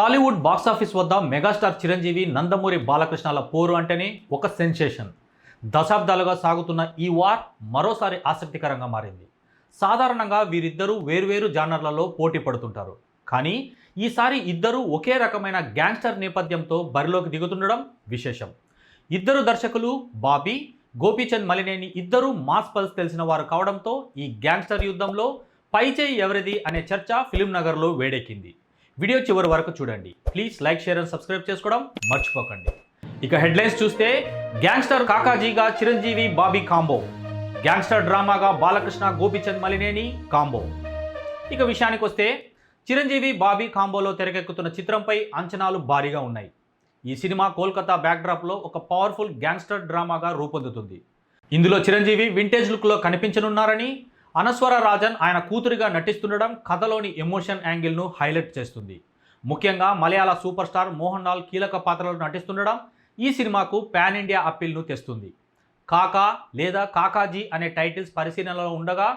Tollywood box office వద్ద megastar Chiranjeevi Nandamuri బాలకృష్ణాల పోరు అంటేనే ఒక సెన్సేషన్. దశాబ్దాలుగా సాగుతున్న ఈ వార్ మరోసారి ఆసక్తికరంగా మారింది. సాధారణంగా వీరిద్దరూ వేర్వేరు జానర్లలో పోటీ పడుతుంటారు. కానీ ఈసారి ఇద్దరూ ఒకే రకమైన గ్యాంగ్స్టర్ నేపథ్యంతో బరిలోకి దిగుతుండడం విశేషం. ఇద్దరు దర్శకులు బాబీ గోపీచంద్ మలినేని ఇద్దరు మాస్ పల్స్ తెలిసిన వారు కావడంతో ఈ గ్యాంగ్స్టర్ యుద్ధంలో పైచేయి ఎవరిది అనే చర్చ ఫిలిం నగర్లో వేడెక్కింది. వీడియో చివరి వరకు చూడండి. Please like share and subscribe చేసుకోవడం మర్చిపోకండి. ఇక హెడ్లైన్స్ చూస్తే గ్యాంగ్స్టర్ కాకాజీగా చిరంజీవి బాబీ కాంబో. గ్యాంగ్స్టర్ డ్రామాగా బాలకృష్ణ గోపీచంద్ మలినేని కాంబో. ఇక విషయానికి వస్తే చిరంజీవి బాబీ కాంబోలో తెరకెక్కుతున్న చిత్రంపై అంచనాలు భారీగా ఉన్నాయి. ఈ సినిమా కోల్కతా బ్యాక్డ్రాప్లో ఒక పవర్ఫుల్ గ్యాంగ్స్టర్ డ్రామాగా రూపొందుతుంది. ఇందులో చిరంజీవి వింటేజ్ లుక్లో కనిపించనున్నారని అనస్వర రాజన్ ఆయన కూతురిగా నటిస్తుండడం కథలోని ఎమోషన్ యాంగిల్ను హైలైట్ చేస్తుంది. ముఖ్యంగా మలయాళ సూపర్ స్టార్ మోహన్ లాల్ కీలక పాత్రలో నటిస్తుండడం ఈ సినిమాకు పాన్ ఇండియా అప్పీల్ను తెస్తుంది. కాకా లేదా కాకాజీ అనే టైటిల్స్ పరిశీలనలో ఉండగా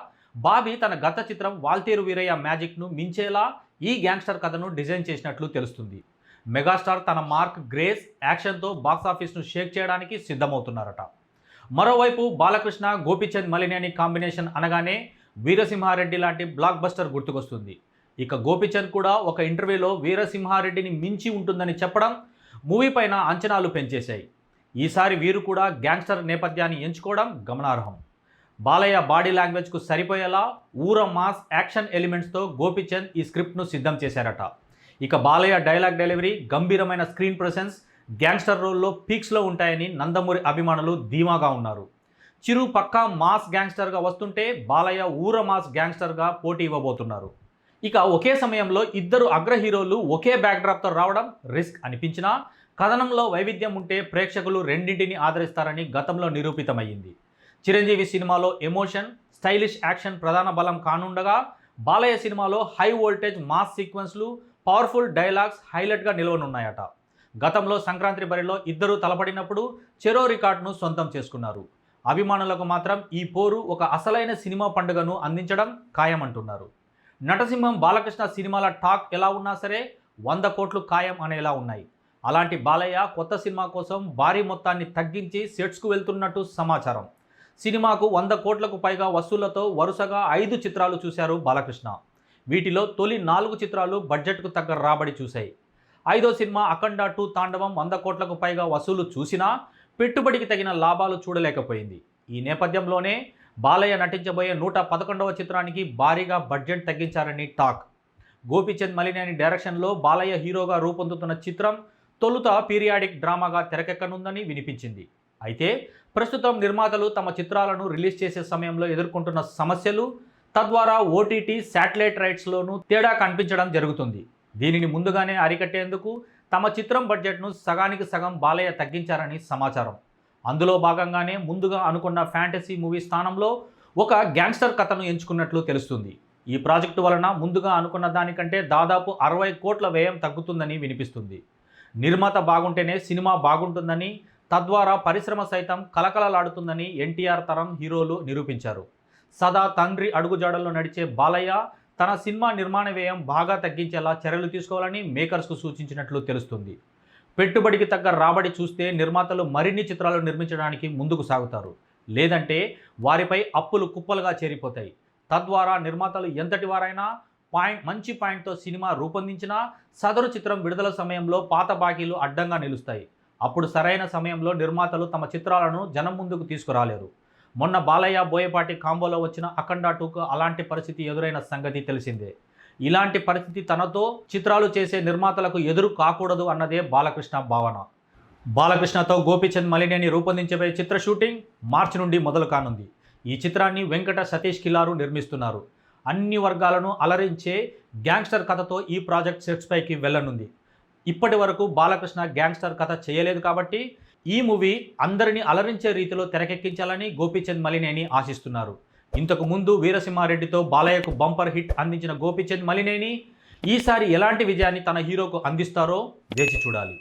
బాబీ తన గత చిత్రం వాల్తేరు వీరయ్య మ్యాజిక్ను మించేలా ఈ గ్యాంగ్స్టర్ కథను డిజైన్ చేసినట్లు తెలుస్తుంది. మెగాస్టార్ తన మార్క్ గ్రేస్ యాక్షన్తో బాక్సాఫీస్ను షేక్ చేయడానికి సిద్ధమవుతున్నారట. మరోవైపు బాలకృష్ణ గోపీచంద్ మలినేని కాంబినేషన్ అనగానే వీరసింహారెడ్డి లాంటి బ్లాక్ బస్టర్ గుర్తుకొస్తుంది. ఇక గోపీచంద్ కూడా ఒక ఇంటర్వ్యూలో వీరసింహారెడ్డిని మించి ఉంటుందని చెప్పడం మూవీ పైన అంచనాలు పెంచేశాయి. ఈసారి వీరు కూడా గ్యాంగ్స్టర్ నేపథ్యాన్ని ఎంచుకోవడం గమనార్హం. బాలయ్య బాడీ లాంగ్వేజ్కు సరిపోయేలా ఊర మాస్ యాక్షన్ ఎలిమెంట్స్తో గోపీచంద్ ఈ స్క్రిప్ట్ను సిద్ధం చేశారట. ఇక బాలయ్య డైలాగ్ డెలివరీ గంభీరమైన స్క్రీన్ ప్రెసెన్స్ గ్యాంగ్స్టర్ రోల్లో పీక్స్లో ఉంటాయని నందమూరి అభిమానులు ధీమాగా ఉన్నారు. చిరు పక్కా మాస్ గ్యాంగ్స్టర్గా వస్తుంటే బాలయ్య ఊర మాస్ గ్యాంగ్స్టర్గా పోటీ ఇవ్వబోతున్నారు. ఇక ఒకే సమయంలో ఇద్దరు అగ్ర హీరోలు ఒకే బ్యాక్డ్రాప్తో రావడం రిస్క్ అనిపించినా కథనంలో వైవిధ్యం ఉంటే ప్రేక్షకులు రెండింటిని ఆదరిస్తారని గతంలో నిరూపితమయ్యింది. చిరంజీవి సినిమాలో ఎమోషన్ స్టైలిష్ యాక్షన్ ప్రధాన బలం కానుండగా బాలయ్య సినిమాలో హై వోల్టేజ్ మాస్ సీక్వెన్స్లు పవర్ఫుల్ డైలాగ్స్ హైలైట్గా నిలవనున్నాయట. గతంలో సంక్రాంతి బరిలో ఇద్దరు తలపడినప్పుడు చెరో రికార్డును సొంతం చేసుకున్నారు. అభిమానులకు మాత్రం ఈ పోరు ఒక అసలైన సినిమా పండుగను అందించడం ఖాయమంటున్నారు. నటసింహం బాలకృష్ణ సినిమాల టాక్ ఎలా ఉన్నా సరే వంద కోట్లు ఖాయం అనేలా ఉన్నాయి. అలాంటి బాలయ్య కొత్త సినిమా కోసం భారీ మొత్తాన్ని తగ్గించి సెట్స్కు వెళ్తున్నట్టు సమాచారం. సినిమాకు వంద కోట్లకు పైగా వసూళ్ళతో వరుసగా ఐదు చిత్రాలు చూశారు బాలకృష్ణ. వీటిలో తొలి నాలుగు చిత్రాలు బడ్జెట్కు తగ్గ రాబడి చూశాయి. ఐదో సినిమా అఖండ టూ తాండవం వంద కోట్లకు పైగా వసూలు చూసినా పెట్టుబడికి తగిన లాభాలు చూడలేకపోయింది. ఈ నేపథ్యంలోనే బాలయ్య నటించబోయే నూట పదకొండవ చిత్రానికి భారీగా బడ్జెట్ తగ్గించారని టాక్. గోపీచంద్ మలినేని డైరెక్షన్లో బాలయ్య హీరోగా రూపొందుతున్న చిత్రం తొలుత పీరియాడిక్ డ్రామాగా తెరకెక్కనుందని వినిపించింది. అయితే ప్రస్తుతం నిర్మాతలు తమ చిత్రాలను రిలీజ్ చేసే సమయంలో ఎదుర్కొంటున్న సమస్యలు తద్వారా ఓటీటీ శాటిలైట్ రైట్స్లోనూ తేడా కనిపించడం జరుగుతుంది. దీనిని ముందుగానే అరికట్టేందుకు తమ చిత్రం బడ్జెట్ను సగానికి సగం బాలయ్య తగ్గించారని సమాచారం. అందులో భాగంగానే ముందుగా అనుకున్న ఫ్యాంటసీ మూవీ స్థానంలో ఒక గ్యాంగ్స్టర్ కథను ఎంచుకున్నట్లు తెలుస్తుంది. ఈ ప్రాజెక్టు వలన ముందుగా అనుకున్న దానికంటే దాదాపు అరవై కోట్ల వ్యయం తగ్గుతుందని వినిపిస్తుంది. నిర్మాత బాగుంటేనే సినిమా బాగుంటుందని తద్వారా పరిశ్రమ సైతం కలకలలాడుతుందని ఎన్టీఆర్ తరం హీరోలు నిరూపించారు. సదా తండ్రి అడుగుజాడల్లో నడిచే బాలయ్య తన సినిమా నిర్మాణ వ్యయం బాగా తగ్గించేలా చర్యలు తీసుకోవాలని మేకర్స్కు సూచించినట్లు తెలుస్తుంది. పెట్టుబడికి తగ్గ రాబడి చూస్తే నిర్మాతలు మరిన్ని చిత్రాలు నిర్మించడానికి ముందుకు సాగుతారు. లేదంటే వారిపై అప్పులు కుప్పలుగా చేరిపోతాయి. తద్వారా నిర్మాతలు ఎంతటి వారైనా పాయింట్ మంచి పాయింట్తో సినిమా రూపొందించినా సదరు చిత్రం విడుదల సమయంలో పాత బాకీలు అడ్డంగా నిలుస్తాయి. అప్పుడు సరైన సమయంలో నిర్మాతలు తమ చిత్రాలను జనం ముందుకు తీసుకురాలేరు. మొన్న బాలయ్య బోయపాటి కాంబోలో వచ్చిన అఖండ టూకు అలాంటి పరిస్థితి ఎదురైన సంగతి తెలిసిందే. ఇలాంటి పరిస్థితి తనతో చిత్రాలు చేసే నిర్మాతలకు ఎదురు కాకూడదు అన్నదే బాలకృష్ణ భావన. బాలకృష్ణతో గోపీచంద్ మలినేని రూపొందించబోయే చిత్ర షూటింగ్ మార్చి నుండి మొదలు కానుంది. ఈ చిత్రాన్ని వెంకట సతీష్ కిలారు నిర్మిస్తున్నారు. అన్ని వర్గాలను అలరించే గ్యాంగ్స్టర్ కథతో ఈ ప్రాజెక్ట్ సెట్స్ పైకి వెళ్ళనుంది. ఇప్పటి వరకు బాలకృష్ణ గ్యాంగ్స్టర్ కథ చేయలేదు కాబట్టి ఈ మూవీ అందరినీ అలరించే రీతిలో తెరకెక్కించాలని గోపీచంద్ మలినేని ఆశిస్తున్నారు. ఇంతకు ముందు వీరసింహారెడ్డితో బాలయ్యకు బంపర్ హిట్ అందించిన గోపీచంద్ మలినేని ఈసారి ఎలాంటి విజయాన్ని తన హీరోకు అందిస్తారో వేచి చూడాలి.